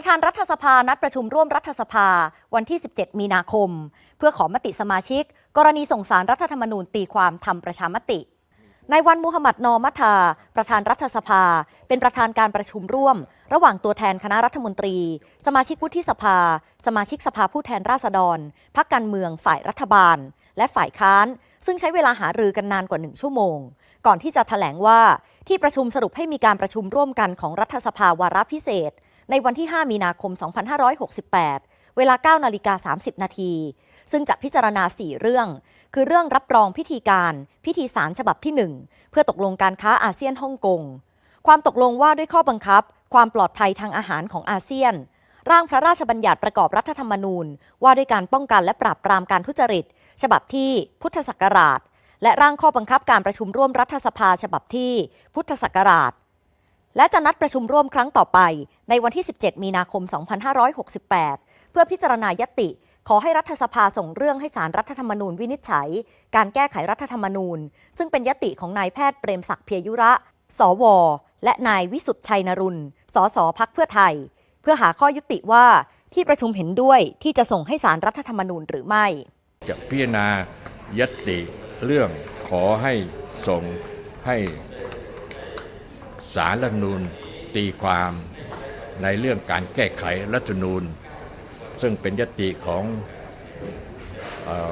ประธานรัฐสภานัดประชุมร่วมรัฐสภาวันที่ 17 มีนาคม เพื่อขอมติสมาชิก กรณีส่งสารรัฐธรรมนูญตีความทำประชามติในายวันมูฮัมหมัดนอมัทา ประธานรัฐสภา เป็นประธานการประชุมร่วม ระหว่างตัวแทนคณะรัฐมนตรี สมาชิกวุฒิสภา สมาชิกสภาผู้แทนราษฎรพักการเมืองฝ่ายรัฐบาล และฝ่ายค้าน ซึ่งใช้เวลาหารือกันนานกว่าหนึ่งชั่วโมง ก่อนที่จะถแถลงว่าที่ประชุมสรุปให้มีการประชุมร่วมกันของรัฐสภาวาระพิเศษ ในวันที่ 5 มีนาคม 2568 เวลา 9 นาฬิกา 30 นาที ซึ่งจะพิจารณา 4 เรื่อง คือเรื่องรับรองพิธีการ พิธีสารฉบับที่ 1 เพื่อตกลงการค้าอาเซียนฮ่องกง ความตกลงว่าด้วยข้อบังคับ ความปลอดภัยทางอาหารของอาเซียน ร่างพระราชบัญญัติประกอบรัฐธรรมนูญ ว่าด้วยการป้องกันและปราบปรามการทุจริต ฉบับที่พุทธศักราช และร่างข้อบังคับการประชุมร่วมรัฐสภาฉบับที่พุทธศักราช และจะนัดประชุมร่วมครั้งต่อไป ในวันที่ 17 มีนาคม 2568 เพื่อพิจารณายติ ขอให้รัฐสภาส่งเรื่องให้สารรัฐธรรมนูญวินิจฉัย การแก้ไขรัฐธรรมนูญ ซึ่งเป็นยติของนายแพทย์เปรมศักดิ์เพียยุระ สว และนายวิสุทธ์ชัยนรุณสสพักเพื่อไทย เพื่อหาข้อยุติว่าที่ประชุมเห็นด้วยที่จะส่งให้สารรัฐธรรมนูญหรือไม่ จะพิจารณายติเรื่องขอให้ส่งให้ สารรัฐนูญตีความในเรื่องการแก้ไขรัฐนูญซึ่งเป็นยติของออ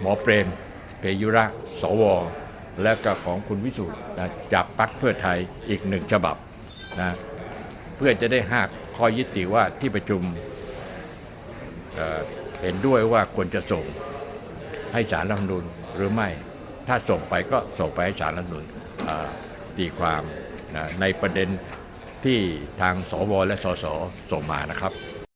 หมอเปรมเพยุระสว และก็ของคุณวิสุทธ์นะจากพรรคเพื่อไทยอีกหนึ่งฉบับนะเพื่อจะได้หักข้อยุติว่าที่ประชุมเเห็นด้วยว่าควรจะส่งให้สารรัฐมนูญหรือไม่ ถ้าส่งไปก็ส่งไปให้สารรัฐมนูญอ่าตีความ ในประเด็นที่ทางสวและสสส่งมานะครับ